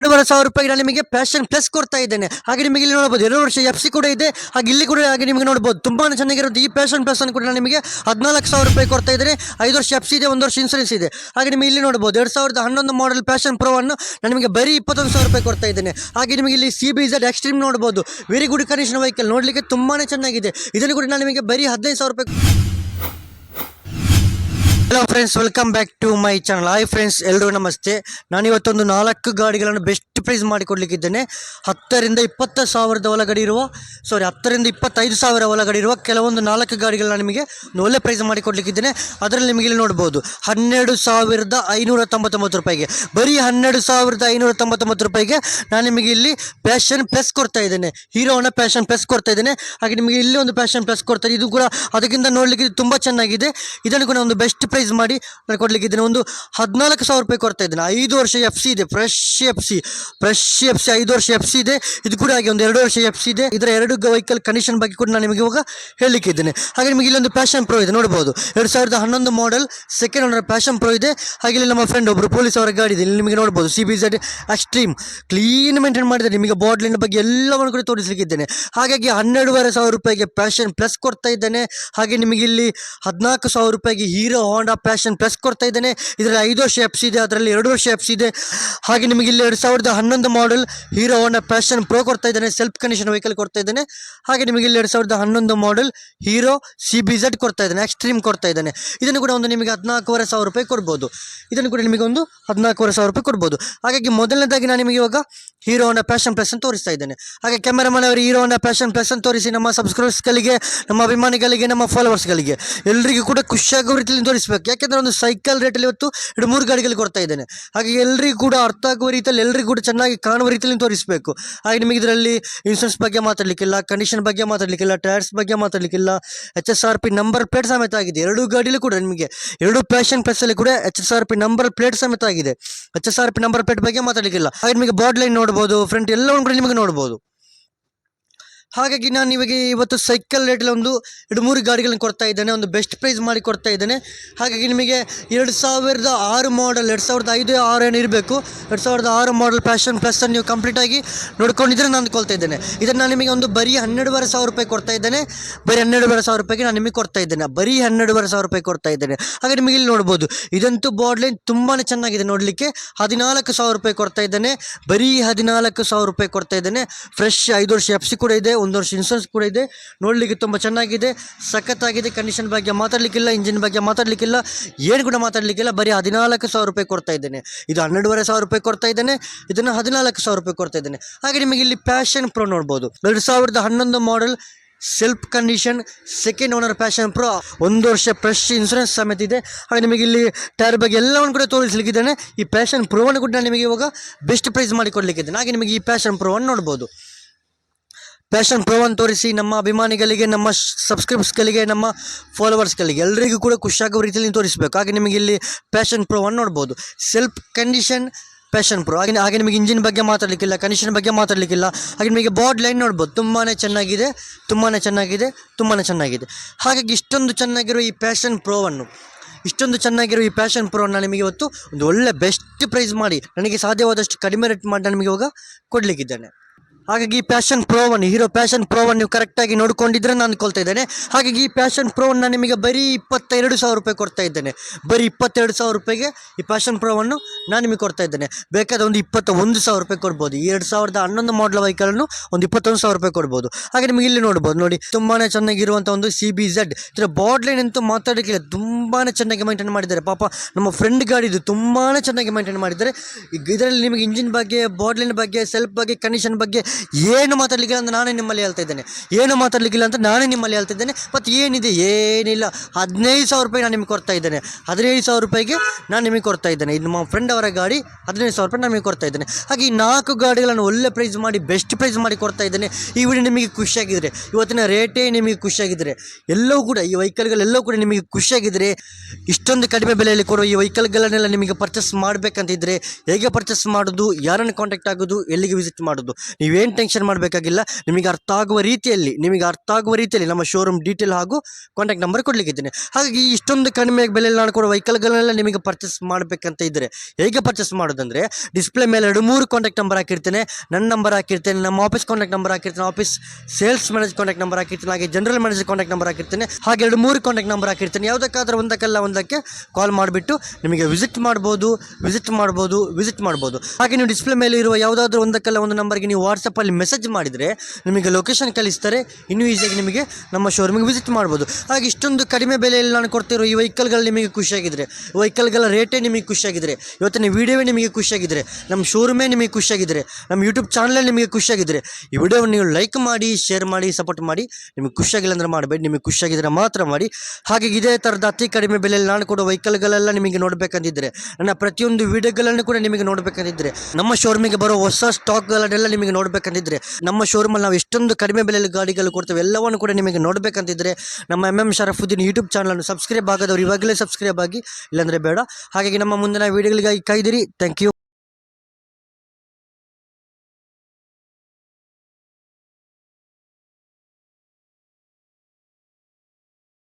ಎರಡೂವರೆ ಸಾವಿರ ರೂಪಾಯಿಗೆ ನಾನು ನಿಮಗೆ ಪ್ಯಾಷನ್ ಪ್ಲಸ್ ಕೊಡ್ತಾ ಇದ್ದೇನೆ. ಹಾಗೆ ನಿಮಗೆ ಇಲ್ಲಿ ನೋಡಬಹುದು ಎರಡು ವರ್ಷ ಎಫ್ ಸಿ ಕೂಡ ಇದೆ. ಹಾಗೆ ಇಲ್ಲಿ ಕೂಡ ಹಾಗೆ ನಿಮಗೆ ನೋಡಬಹುದು ತುಂಬಾ ಚೆನ್ನಾಗಿರೋದು ಈ ಪ್ಯಾಷನ್ ಪ್ಲಸ್ ಅನ್ನು ಕೂಡ ನಾನು ನಿಮಗೆ ಹದಿನಾಲ್ಕು ಸಾವಿರ ರೂಪಾಯಿ ಕೊಡ್ತಾ ಇದ್ದೇನೆ. ಐದು ವರ್ಷ ಎಫ್ ಸಿ ಇದೆ, ಒಂದು ವರ್ಷ ಇನ್ಸೂರೆನ್ಸ್ ಇದೆ. ಹಾಗೆ ನಿಮಗೆ ಇಲ್ಲಿ ನೋಡಬಹುದು ಎರಡು ಸಾವಿರದ ಹನ್ನೊಂದು ಮಾಡೆಲ್ ಪ್ಯಾಷನ್ ಪ್ರೋ ಅನ್ನು ನಾನು ನಿಮಗೆ ಬರೀ ಇಪ್ಪತ್ತೊಂದು ಸಾವಿರ ರೂಪಾಯಿ ಕೊಡ್ತಾ ಇದ್ದೇನೆ. ಹಾಗೆ ನಿಮಗೆ ಇಲ್ಲಿ ಸಿ ಬಿ ಝಡ್ ಎಕ್ಸ್ಟ್ರೀಮ್ ನೋಡಬಹುದು ವೆರಿ ಗುಡ್ ಕಂಡೀಷನ್ ವೆಹಿಕಲ್ ನೋಡಲಿಕ್ಕೆ ತುಂಬಾ ಚೆನ್ನಾಗಿದೆ. ಇದನ್ನು ಕೂಡ ನಾನು ನಿಮಗೆ ಬರೀ ಹದಿನೈದು ಸಾವಿರ ರೂಪಾಯಿ hello friends welcome back to my channel hi friends ಎಲ್ಲರೂ ನಮಸ್ತೆ. ನಾನು ಇವತ್ತೊಂದು ನಾಲ್ಕು ಗಾಡಿಗಳನ್ನು ಬೆಸ್ಟ್ ಪ್ರೈಸ್ ಮಾಡಿಕೊಡ್ಲಿಕ್ಕಿದ್ದೇನೆ? ಹತ್ತರಿಂದ ಇಪ್ಪತ್ತು ಸಾವಿರದ ಒಳಗಡೆ ಇರುವ ಸಾರಿ ಹತ್ತರಿಂದ ಇಪ್ಪತ್ತೈದು ಸಾವಿರ ಒಳಗಡೆ ಇರುವ ಕೆಲವೊಂದು ನಾಲ್ಕು ಗಾಡಿಗಳನ್ನ ನಿಮಗೆ ಒಳ್ಳೆ ಪ್ರೈಸ್ ಮಾಡಿಕೊಡ್ಲಿಕ್ಕಿದ್ದೇನೆ. ಅದರಲ್ಲಿ ನಿಮಗೆ ಇಲ್ಲಿ ನೋಡ್ಬೋದು, ಹನ್ನೆರಡು ಸಾವಿರದ ಐನೂರ ತೊಂಬತ್ತೊಂಬತ್ತು ರೂಪಾಯಿಗೆ. ಬರೀ ಹನ್ನೆರಡು ಸಾವಿರದ ಐನೂರ ತೊಂಬತ್ತೊಂಬತ್ತು ರೂಪಾಯಿಗೆ ನಾನು ನಿಮಗೆ ಇಲ್ಲಿ ಪ್ಯಾಷನ್ ಪ್ಲಸ್ ಕೊಡ್ತಾ ಇದ್ದೇನೆ. ಹೀರೋನ ಪ್ಯಾಷನ್ ಪ್ಲಸ್ ಕೊಡ್ತಾ ಇದ್ದೇನೆ. ಹಾಗೆ ನಿಮಗೆ ಇಲ್ಲಿ ಒಂದು ಪ್ಯಾಷನ್ ಪ್ಲಸ್ ಕೊಡ್ತಾರೆ. ಇದು ಕೂಡ ಅದಕ್ಕಿಂತ ನೋಡಲಿಕ್ಕೆ ತುಂಬ ಚೆನ್ನಾಗಿದೆ. ಇದನ್ನು ಕೂಡ ಒಂದು ಬೆಸ್ಟ್ ಪ್ರೈಸ್ ಮಾಡಿ ನಾನು ಕೊಡ್ಲಿಕ್ಕಿದ್ದೇನೆ ಒಂದು ಹದಿನಾಲ್ಕು ಸಾವಿರ ರೂಪಾಯಿ ಕೊಡ್ತಾ ಇದ್ದೇನೆ. ಐದು ವರ್ಷ ಎಫ್ ಸಿ ಇದೆ fresh F C fresh F C ಐದು ವರ್ಷ ಎಫ್ ಸಿ ಇದೆ. ಇದು ಕೂಡ ಹಾಗೆ ಒಂದು ಎರಡು ವರ್ಷ ಎಫ್ ಸಿ ಇದೆ. ಇದರ ಎರಡು ವೆಹಿಕಲ್ ಕಂಡೀಷನ್ ಬಗ್ಗೆ ಕೂಡ ನಾನು ನಿಮಗೆ ಇವಾಗ ಹೇಳಲಿಕ್ಕಿದ್ದೇನೆ ಹಾಗೆ ನಿಮಗೆ ಇಲ್ಲೊಂದು ಪ್ಯಾಷನ್ ಪ್ರೋ ಇದೆ ನೋಡ್ಬೋದು ಎರಡು ಸಾವಿರದ ಹನ್ನೊಂದು model second owner Passion Pro ಇದೆ. ಹಾಗೆ ಇಲ್ಲಿ ನಮ್ಮ ಫ್ರೆಂಡ್ ಒಬ್ಬರು ಪೊಲೀಸ್ ಅವರ ಗಾಡಿ ಇದೆ. ಇಲ್ಲಿ ನಿಮಗೆ ನೋಡ್ಬೋದು C B Z extreme clean maintain ಮಾಡಿದ್ದಾರೆ. ನಿಮಗೆ ಬಾಡ್ಲಿನ ಬಗ್ಗೆ ಎಲ್ಲವನ್ನು ಕೂಡ ತೋರಿಸಲಿಕ್ಕಿದ್ದೇನೆ ಹಾಗಾಗಿ ಹನ್ನೆರಡುವರೆ ಸಾವಿರ ರೂಪಾಯಿಗೆ ಪ್ಯಾಷನ್ ಪ್ಲಸ್ ಕೊಡ್ತಾ ಇದ್ದೇನೆ. ಹಾಗೆ ನಿಮಗೆ ಇಲ್ಲಿ ಹದಿನಾಲ್ಕು ಸಾವಿರ ರೂಪಾಯಿಗೆ ಹೀರೋ ಹೋಂಡಾ ಪ್ಯಾಷನ್ ಪ್ಲಸ್ ಕೊಡ್ತಾ ಇದ್ದೇನೆ. ಇದರಲ್ಲಿ ಐದು ವರ್ಷ ಎಫ್ ಸಿ ಇದೆ. ಅದರಲ್ಲಿ ಎರಡು ವರ್ಷ ಎಫ್ ಸಿ ಇದೆ. ಹಾಗೆ ನಿಮಗೆ ಇಲ್ಲಿ ಎರಡು ಸಾವಿರದ ಹನ್ನೊಂದು model Hero Honda Passion Pro ಕೊಡ್ತಾ ಇದ್ದಾನೆ ಸೆಲ್ಫ್ ಕಂಡೀಷನ್ ವೆಹಿಕಲ್ ಕೊಡ್ತಾ ಇದ್ದಾನೆ. ಹಾಗೆ ನಿಮಗೆ ಇಲ್ಲಿ ಎರಡು ಸಾವಿರದ ಹನ್ನೊಂದು model Hero C B Z ಕೊಡ್ತಾ ಇದ್ದಾನೆ ಎಕ್ಸ್ಟ್ರೀಮ್ ಕೊಡ್ತಾ ಇದ್ದಾನೆ. ಇದನ್ನು ಕೂಡ ಒಂದು ನಿಮಗೆ ಹದಿನಾಲ್ಕೂವರೆ ಸಾವಿರ ರೂಪಾಯಿ ಕೊಡ್ಬೋದು. ಇದನ್ನು ಕೂಡ ನಿಮಗೆ ಒಂದು ಹದಿನಾಲ್ಕೂವರೆ ಸಾವಿರ ರೂಪಾಯಿ ಕೊಡ್ಬೋದು. ಹಾಗಾಗಿ ಮೊದಲನೇದಾಗಿ ನಾನು ನಿಮಗೆ ಇವಾಗ ಹೀರೋ ಹೋಂಡಾ ಪ್ಯಾಷನ್ ಪ್ಲಸ್ ಅಂತ ತೋರಿಸ್ತಾ ಇದ್ದೇನೆ. ಹಾಗೆ ಕ್ಯಾಮರಾಮನ್ ಅವರು ಹೀರೋ ಹೋಂಡಾ ಪ್ಯಾಷನ್ ಪ್ಲಸ್ ಅಂತ ತೋರಿಸಿ ನಮ್ಮ ಸಬ್ಸ್ಕ್ರೈಬರ್ಸ್ಗಳಿಗೆ ನಮ್ಮ ಅಭಿಮಾನಿಗಳಿಗೆ, ನಮ್ಮ ಫಾಲೋವರ್ಸ್ಗಳಿಗೆ ಎಲ್ಲರಿಗೂ ಕೂಡ ಖುಷಿಯಾಗೋ ರೀತಿಯಲ್ಲಿ ತೋರಿಸಬೇಕು. ಯಾಕೆಂದರೆ ಒಂದು ಸೈಕಲ್ ರೇಟಲ್ಲಿ ಇವತ್ತು ಎರಡು ಮೂರು ಗಾಡಿಗಳು ಕೊಡ್ತಾ ಇದ್ದೇನೆ. ಹಾಗೆ ಎಲ್ಲರಿಗೂ ಕೂಡ ಅರ್ಥ ಆಗುವ ರೀತಿಯಲ್ಲಿ ಎಲ್ಲರಿಗೂ ಕೂಡ ಚೆನ್ನಾಗಿ ಕಾಣುವ ರೀತಿಯಲ್ಲಿ ತೋರಿಸಬೇಕು. ಹಾಗೆ ನಿಮಗೆ ಇದರಲ್ಲಿ ಇನ್ಸೂರೆನ್ಸ್ ಬಗ್ಗೆ ಮಾತಾಡಲಿಕ್ಕಿಲ್ಲ ಕಂಡೀಷನ್ ಬಗ್ಗೆ ಮಾತಾಡಲಿಕ್ಕಿಲ್ಲ ಟೈರ್ಸ್ ಬಗ್ಗೆ ಮಾತಾಡಲಿಕ್ಕಿಲ್ಲ H S R P number plate ಸಮೇತ ಆಗಿದೆ. ಎರಡು ಗಾಡಿಯಲ್ಲಿ ಕೂಡ ನಿಮಗೆ, ಎರಡು ಪ್ಯಾಷನ್ ಪ್ಲೇಸಲ್ಲಿ ಕೂಡ H S R P number plate ಸಮೇತ ಆಗಿದೆ. H S R P number plate ಬಗ್ಗೆ ಮಾತಾಡಲಿಕ್ಕಿಲ್ಲ. ಹಾಗೆ ನಿಮಗೆ ಬಾಡ್ ಲೈನ್ ನೋಡ್ಬೋದು ಫ್ರಂಟ್ ಎಲ್ಲವನ್ನು ಕೂಡ ನಿಮಗೆ ನೋಡ್ಬೋದು. ಹಾಗಾಗಿ ನಾನು ನಿಮಗೆ ಇವತ್ತು ಸೈಕಲ್ ರೇಟಲ್ಲಿ ಒಂದು ಎರಡು ಮೂರು ಗಾಡಿಗಳನ್ನು ಕೊಡ್ತಾ ಇದ್ದೇನೆ, ಒಂದು ಬೆಸ್ಟ್ ಪ್ರೈಸ್ ಮಾಡಿ ಕೊಡ್ತಾ ಇದ್ದೇನೆ. ಹಾಗಾಗಿ ನಿಮಗೆ ಎರಡು ಸಾವಿರದ ಆರು ಮಾಡಲ್ ಎರಡು ಸಾವಿರದ ಐದು, ಆರು ಏನು ಇರಬೇಕು. ಎರಡು ಸಾವಿರದ ಆರು ಮಾಡಲ್ ಫ್ಯಾಷನ್ ಪ್ಲಸ್ ನೀವು ಕಂಪ್ಲೀಟಾಗಿ ನೋಡ್ಕೊಂಡಿದ್ರೆ ನಾನು ಕೊಳ್ತಾ ಇದ್ದೇನೆ. ಇದನ್ನು ನಾನು ನಿಮಗೆ ಒಂದು ಬರೀ ಹನ್ನೆರಡುವರೆ ಸಾವಿರ ರೂಪಾಯಿ ಕೊಡ್ತಾ ಇದ್ದೇನೆ. ಬರೀ ಹನ್ನೆರಡುವರೆ ಸಾವಿರ ರೂಪಾಯಿಗೆ ನಾನು ನಿಮಗೆ ಕೊಡ್ತಾ ಇದ್ದೇನೆ. ಬರೀ ಹನ್ನೆರಡುವರೆ ಸಾವಿರ ರೂಪಾಯಿ ಕೊಡ್ತಾ ಇದ್ದೇನೆ. ಹಾಗೆ ನಿಮಗೆ ಇಲ್ಲಿ ನೋಡ್ಬೋದು, ಇದಂತೂ ಬಾಡ್ಲೈನ್ ತುಂಬಾ ಚೆನ್ನಾಗಿದೆ ನೋಡಲಿಕ್ಕೆ. ಹದಿನಾಲ್ಕು ಸಾವಿರ ರೂಪಾಯಿ ಕೊಡ್ತಾ ಇದ್ದೇನೆ. ಬರೀ ಹದಿನಾಲ್ಕು ಸಾವಿರ ರೂಪಾಯಿ ಕೊಡ್ತಾ ಇದ್ದೇನೆ. ಫ್ರೆಶ್ ಐದು ವರ್ಷ ಎಫ್ ಸಿ ಕೂಡ ಇದೆ. ಒಂದು ವರ್ಷ ಇನ್ಸೂರೆನ್ಸ್ ಕೂಡ ಇದೆ. ನೋಡಲಿಕ್ಕೆ ತುಂಬ ಚೆನ್ನಾಗಿದೆ. ಸಖತ್ತಾಗಿದೆ. ಕಂಡೀಷನ್ ಬಗ್ಗೆ ಮಾತಾಡಲಿಕ್ಕಿಲ್ಲ ಇಂಜಿನ್ ಬಗ್ಗೆ ಮಾತಾಡಲಿಕ್ಕಿಲ್ಲ ಏನು ಕೂಡ ಮಾತಾಡಲಿಕ್ಕಿಲ್ಲ. ಬರೀ ಹದಿನಾಲ್ಕು ಸಾವಿರ ರೂಪಾಯಿ ಕೊಡ್ತಾ ಇದ್ದೇನೆ. ಇದು ಹನ್ನೆರಡುವರೆ ಸಾವಿರ ರೂಪಾಯಿ ಕೊಡ್ತಾ ಇದ್ದೇನೆ. ಇದನ್ನು ಹದಿನಾಲ್ಕು ಸಾವಿರ ರೂಪಾಯಿ ಕೊಡ್ತಾ ಇದ್ದೇನೆ. ಹಾಗೆ ನಿಮಗೆ ಇಲ್ಲಿ ಪ್ಯಾಷನ್ ಪ್ರೋ ನೋಡ್ಬೋದು. ಎರಡು ಸಾವಿರದ ಹನ್ನೊಂದು model self condition second owner Passion Pro ಒಂದು ವರ್ಷ ಫ್ರೆಶ್ ಇನ್ಸೂರೆನ್ಸ್ ಸಮೇತ ಇದೆ. ಹಾಗೆ ನಿಮಗೆ ಇಲ್ಲಿ ಟೈರ್ ಬಗ್ಗೆ ಎಲ್ಲವನ್ನು ಕೂಡ ತೋರಿಸಲಿಕ್ಕಿದ್ದೇನೆ. ಈ ಪ್ಯಾಷನ್ ಪ್ರೋವನ್ನು ಕೂಡ ನಿಮಗೆ ಇವಾಗ ಬೆಸ್ಟ್ ಪ್ರೈಸ್ ಮಾಡಿ ಕೊಡಲಿಕ್ಕಿದ್ದೇನೆ ಹಾಗೆ ನಿಮಗೆ ಈ ಪ್ಯಾಷನ್ ಪ್ರೋವನ್ನು ನೋಡ್ಬೋದು. ಪ್ಯಾಷನ್ ಪ್ರೋವನ್ನು ತೋರಿಸಿ ನಮ್ಮ ಅಭಿಮಾನಿಗಳಿಗೆ, ನಮ್ಮ ಸಬ್ಸ್ಕ್ರೈಬರ್ಸ್ಗಳಿಗೆ ನಮ್ಮ ಫಾಲೋವರ್ಸ್ಗಳಿಗೆ ಎಲ್ಲರಿಗೂ ಕೂಡ ಖುಷಿಯಾಗುವ ರೀತಿಯಲ್ಲಿ ತೋರಿಸಬೇಕು. ಹಾಗೆ ನಿಮಗೆ ಇಲ್ಲಿ ಪ್ಯಾಷನ್ ಪ್ರೋವನ್ನು ನೋಡ್ಬೋದು. ಸೆಲ್ಫ್ ಕಂಡೀಷನ್ ಪ್ಯಾಷನ್ ಪ್ರೋ ಹಾಗೆ ಹಾಗೆ ನಿಮಗೆ ಇಂಜಿನ್ ಬಗ್ಗೆ ಮಾತಾಡಲಿಕ್ಕಿಲ್ಲ ಕಂಡೀಷನ್ ಬಗ್ಗೆ ಮಾತಾಡಲಿಕ್ಕಿಲ್ಲ. ಹಾಗೆ ನಿಮಗೆ ಬಾಡ್ ಲೈನ್ ನೋಡ್ಬೋದು. ತುಂಬಾ ಚೆನ್ನಾಗಿದೆ ತುಂಬಾ ಚೆನ್ನಾಗಿದೆ ತುಂಬಾ ಚೆನ್ನಾಗಿದೆ. ಹಾಗಾಗಿ ಇಷ್ಟೊಂದು ಚೆನ್ನಾಗಿರೋ ಈ ಪ್ಯಾಷನ್ ಪ್ರೋವನ್ನು ಇಷ್ಟೊಂದು ಚೆನ್ನಾಗಿರೋ ಈ ಪ್ಯಾಷನ್ ಪ್ರೋ ನಾನು ನಿಮಗೆ ಇವತ್ತು ಒಂದು ಒಳ್ಳೆ ಬೆಸ್ಟ್ ಪ್ರೈಸ್ ಮಾಡಿ, ನನಗೆ ಸಾಧ್ಯವಾದಷ್ಟು ಕಡಿಮೆ ರೇಟ್ ಮಾಡಿ ನಿಮಗೆ ಇವಾಗ ಕೊಡಲಿಕ್ಕಿದ್ದೇನೆ. ಹಾಗಾಗಿ ಈ ಪ್ಯಾಷನ್ ಪ್ರೋವನ್ನು ಹೀರೋ ಪ್ಯಾಷನ್ ಪ್ರೋವನ್ನು ನೀವು ಕರೆಕ್ಟಾಗಿ ನೋಡ್ಕೊಂಡಿದ್ರೆ ನಾನು ಕೊಳ್ತಾ ಇದ್ದೇನೆ. ಹಾಗಾಗಿ ಈ ಪ್ಯಾಷನ್ ಪ್ರೋವನ್ನು ನಾನು ನಿಮಗೆ ಬರೀ ಇಪ್ಪತ್ತೆರಡು ಸಾವಿರ ರೂಪಾಯಿ ಕೊಡ್ತಾ ಇದ್ದೇನೆ. ಬರೀ ಇಪ್ಪತ್ತೆರಡು ಸಾವಿರ ರೂಪಾಯಿಗೆ ಈ ಪ್ಯಾಷನ್ ಪ್ರೋವನ್ನು ನಾನು ನಿಮಗೆ ಕೊಡ್ತಾ ಇದ್ದೇನೆ. ಬೇಕಾದ ಒಂದು ಇಪ್ಪತ್ತ ಒಂದು ಸಾವಿರ ರೂಪಾಯಿ ಕೊಡ್ಬೋದು. ಎರಡು ಸಾವಿರದ ಹನ್ನೊಂದು ಮಾಡಲ್ ವೆಹಿಕಲನ್ನು ಒಂದು ಇಪ್ಪತ್ತೊಂದು ಸಾವಿರ ರೂಪಾಯಿ ಕೊಡ್ಬೋದು. ಹಾಗೆ ನಿಮಗೆ ಇಲ್ಲಿ ನೋಡ್ಬೋದು ನೋಡಿ ತುಂಬಾ ಚೆನ್ನಾಗಿರುವಂಥ ಒಂದು ಸಿ ಬಿ ಝೆಡ್ ಇದರ ಬಾಡ್ಲೈನ್ ಅಂತೂ ಮಾತಾಡೋಕ್ಕಿಲ್ಲ ತುಂಬಾ ಚೆನ್ನಾಗಿ ಮೇಂಟೈನ್ ಮಾಡಿದ್ದಾರೆ. ಪಾಪ ನಮ್ಮ ಫ್ರೆಂಡ್ ಗಾಡಿ ಇದು ತುಂಬಾ ಚೆನ್ನಾಗಿ ಮೇಂಟೈನ್ ಮಾಡಿದ್ದಾರೆ. ಇದರಲ್ಲಿ ನಿಮಗೆ ಇಂಜಿನ್ ಬಗ್ಗೆ ಬಾಡ್ಲಿನ ಬಗ್ಗೆ ಸೆಲ್ಫ್ ಬಗ್ಗೆ ಕಂಡೀಷನ್ ಬಗ್ಗೆ ಏನು ಮಾತಾಡಲಿಕ್ಕಿಲ್ಲ ಅಂತ ನಾನೇ ನಿಮ್ಮಲ್ಲಿ ಹೇಳ್ತಾ ಇದ್ದೇನೆ. ಏನು ಮಾತಾಡಲಿಕ್ಕಿಲ್ಲ ಅಂತ ನಾನೇ ನಿಮ್ಮಲ್ಲಿ ಹೇಳ್ತಾ ಇದ್ದೇನೆ. ಮತ್ತು ಏನಿದೆ? ಏನಿಲ್ಲ. ಹದಿನೈದು ಸಾವಿರ ರೂಪಾಯಿ ನಾನು ನಿಮಗೆ ಕೊಡ್ತಾ ಇದ್ದೇನೆ. ಹದಿನೈದು ಸಾವಿರ ರೂಪಾಯಿಗೆ ನಾನು ನಿಮಗೆ ಕೊಡ್ತಾ ಇದ್ದೇನೆ. ಇದು ನಮ್ಮ ಫ್ರೆಂಡ್ ಅವರ ಗಾಡಿ. ಹದಿನೈದು ಸಾವಿರ ರೂಪಾಯಿ ನಿಮಗೆ ಕೊಡ್ತಾ ಇದ್ದೇನೆ. ಹಾಗೆ ಈ ನಾಲ್ಕು ಗಾಡಿಗಳನ್ನು ಒಳ್ಳೆ ಪ್ರೈಸ್ ಮಾಡಿ ಬೆಸ್ಟ್ ಪ್ರೈಸ್ ಮಾಡಿ ಕೊಡ್ತಾ ಇದ್ದೇನೆ. ಈ ವಿಡಿಯೋ ನಿಮಗೆ ಖುಷಿಯಾಗಿದ್ದರೆ ಇವತ್ತಿನ ರೇಟೇ ನಿಮಗೆ ಖುಷಿಯಾಗಿದ್ದರೆ ಎಲ್ಲವೂ ಕೂಡ ಈ ವೆಹಿಕಲ್ಗಳೆಲ್ಲವೂ ಕೂಡ ನಿಮಗೆ ಖುಷಿಯಾಗಿದ್ದರೆ ಇಷ್ಟೊಂದು ಕಡಿಮೆ ಬೆಲೆಯಲ್ಲಿ ಕೊಡುವ ಈ ವೆಹಿಕಲ್ಗಳನ್ನೆಲ್ಲ ನಿಮಗೆ ಪರ್ಚೇಸ್ ಮಾಡಬೇಕಂತಿದ್ರೆ ಹೇಗೆ ಪರ್ಚೇಸ್ ಮಾಡೋದು, ಯಾರನ್ನು ಕಾಂಟ್ಯಾಕ್ಟ್ ಆಗೋದು, ಎಲ್ಲಿಗೆ ವಿಸಿಟ್ ಮಾಡೋದು, ನೀವೇನು ಟೆನ್ಷನ್ ಮಾಡಬೇಕಾಗಿಲ್ಲ. ನಿಮಗೆ ಅರ್ಥ ಆಗುವ ರೀತಿಯಲ್ಲಿ, ನಿಮಗೆ ಅರ್ಥ ಆಗುವ ರೀತಿಯಲ್ಲಿ ನಮ್ಮ ಶೋರೂಮ್ ಡೀಟೇಲ್ ಹಾಗೂ ಕಾಂಟ್ಯಾಕ್ಟ್ ನಂಬರ್ ಕೊಡಲಿಕ್ಕಿದ್ದೇನೆ. ಹಾಗಾಗಿ ಇಷ್ಟೊಂದು ಕಡಿಮೆ ಬೆಲೆಯಲ್ಲಿ ನಾನು ಕೊಡುವ ವೆಹಿಕಲ್ಗಳನ್ನೆಲ್ಲ ನಿಮಗೆ ಪರ್ಚೇಸ್ ಮಾಡಬೇಕಂತ ಇದ್ದರೆ ಹೇಗೆ ಪರ್ಚೇಸ್ ಮಾಡೋದಂದರೆ ಡಿಸ್ಪ್ಲೇ ಮೇಲೆ ಎರಡು ಮೂರು ಕಾಂಟ್ಯಾಕ್ಟ್ ನಂಬರ್ ಹಾಕಿರ್ತೇನೆ, ನನ್ನ ನಂಬರ್ ಹಾಕಿರ್ತೇನೆ, ನಮ್ಮ office contact number ಹಾಕಿರ್ತೇನೆ office sales manage contact number ಹಾಕಿರ್ತೇನೆ, ಹಾಗೆ ಜನರಲ್ ಮ್ಯಾನೇಜರ್ ಕಾಂಟ್ಯಾಕ್ಟ್ ನಂಬರ್ ಹಾಕಿರ್ತೇನೆ, ಹಾಗೆ ಎರಡು ಮೂರು ಕಾಂಟ್ಯಾಕ್ಟ್ ನಂಬರ್ ಹಾಕಿರ್ತೇನೆ, ಯಾವುದಕ್ಕಾದ್ರೂ ಒಂದಕ್ಕೆಲ್ಲ ಒಂದಕ್ಕೆ ಕಾಲ್ ಮಾಡಿಬಿಟ್ಟು ನಿಮಗೆ ವಿಸಿಟ್ ಮಾಡ್ಬೋದು ವಿಸಿಟ್ ಮಾಡ್ಬೋದು ವಿಸಿಟ್ ಮಾಡ್ಬೋದು. ಹಾಗೆ ನೀವು ಡಿಸ್ಪ್ಲೇ ಮೇಲೆ ಇರುವ ಯಾವುದಾದ್ರೂ ಒಂದಕ್ಕೆಲ್ಲ ಒಂದು ನಂಬರ್ಗೆ ನೀವು ವಾಟ್ಸಪ್ಪಲ್ಲಿ ಮೆಸೇಜ್ ಮಾಡಿದರೆ ನಿಮಗೆ ಲೊಕೇಶನ್ ಕಳಿಸ್ತಾರೆ. ಇನ್ನೂ ಈಸಿಯಾಗಿ ನಿಮಗೆ ನಮ್ಮ ಶೋರೂಮಿಗೆ ವಿಸಿಟ್ ಮಾಡ್ಬೋದು. ಹಾಗೆ ಇಷ್ಟೊಂದು ಕಡಿಮೆ ಬೆಲೆಯಲ್ಲಿ ನಾನು ಕೊಡ್ತಿರೋ ಈ ವೆಹಿಕಲ್ಗಳು ನಿಮಗೆ ಖುಷಿಯಾಗಿದ್ದರೆ ವೆಹಿಕಲ್ಗಳ ರೇಟೇ ನಿಮಗೆ ಖುಷಿಯಾಗಿದ್ದರೆ ಇವತ್ತಿನ ವೀಡಿಯೋವೇ ನಿಮಗೆ ಖುಷಿಯಾಗಿದ್ದರೆ ನಮ್ಮ ಶೋರೂಮೇ ನಿಮಗೆ ಖುಷಿಯಾಗಿದ್ದರೆ ನಮ್ಮ ಯೂಟ್ಯೂಬ್ ಚಾನಲೇ ನಿಮಗೆ ಖುಷಿಯಾಗಿದ್ದರೆ ಈ ವಿಡಿಯೋವನ್ನು ನೀವು ಲೈಕ್ ಮಾಡಿ ಶೇರ್ ಮಾಡಿ ಸಪೋರ್ಟ್ ಮಾಡಿ, ನಿಮಗೆ ಖುಷಿಯಾಗಿಲ್ಲ ಅಂದರೆ ಮಾಡಬೇಡಿ, ನಿಮಗೆ ಖುಷಿಯಾಗಿದ್ದರೆ ಮಾತ್ರ ಮಾಡಿ. ಹಾಗೆ ಇದೇ ಥರದ ಅತಿ ಕಡಿಮೆ ಬೆಲೆಯಲ್ಲಿ ನಾನು ಕೊಡೋ ವೆಹಿಕಲ್ಗಳೆಲ್ಲ ನಿಮಗೆ ನೋಡಬೇಕಂತಿದ್ರೆ ನನ್ನ ಪ್ರತಿಯೊಂದು ವೀಡಿಯೋಗಳನ್ನು ಕೂಡ ನಿಮಗೆ ನೋಡಬೇಕಂತಿದ್ರೆ ನಮ್ಮ ಶೋರೂಮಿಗೆ ಬರೋ ಹೊಸ ಸ್ಟಾಕ್ಗಳನ್ನೆಲ್ಲ ನಿಮಗೆ ನೋಡಬೇಕಂತಿದ್ರೆ ನಮ್ಮ ಶೋರೂಮಲ್ಲಿ ನಾವು ಎಷ್ಟೊಂದು ಕಡಿಮೆ ಬೆಲೆಯಲ್ಲಿ ಗಾಡಿಗಳು ಕೊಡ್ತೇವೆ, ಎಲ್ಲವನ್ನು ಕೂಡ ನಿಮಗೆ ನೋಡಬೇಕಂತಿದ್ರೆ ನಮ್ಮ ಎಂ ಎಂ ಶರಫುದ್ದೀನ್ ಯೂಟ್ಯೂಬ್ ಚಾನಲನ್ನು ಸಬ್ಸ್ಕ್ರೈಬ್ ಆಗೋದವ್ರು ಇವಾಗಲೇ ಸಬ್ಸ್ಕ್ರೈಬ್ ಆಗಿ, ಇಲ್ಲಾಂದರೆ ಬೇಡ. ಹಾಗಾಗಿ ನಮ್ಮ ಮುಂದಿನ ವೀಡಿಯೋಗಳಿಗಾಗಿ ಕಾಯ್ದಿರಿ. Thank you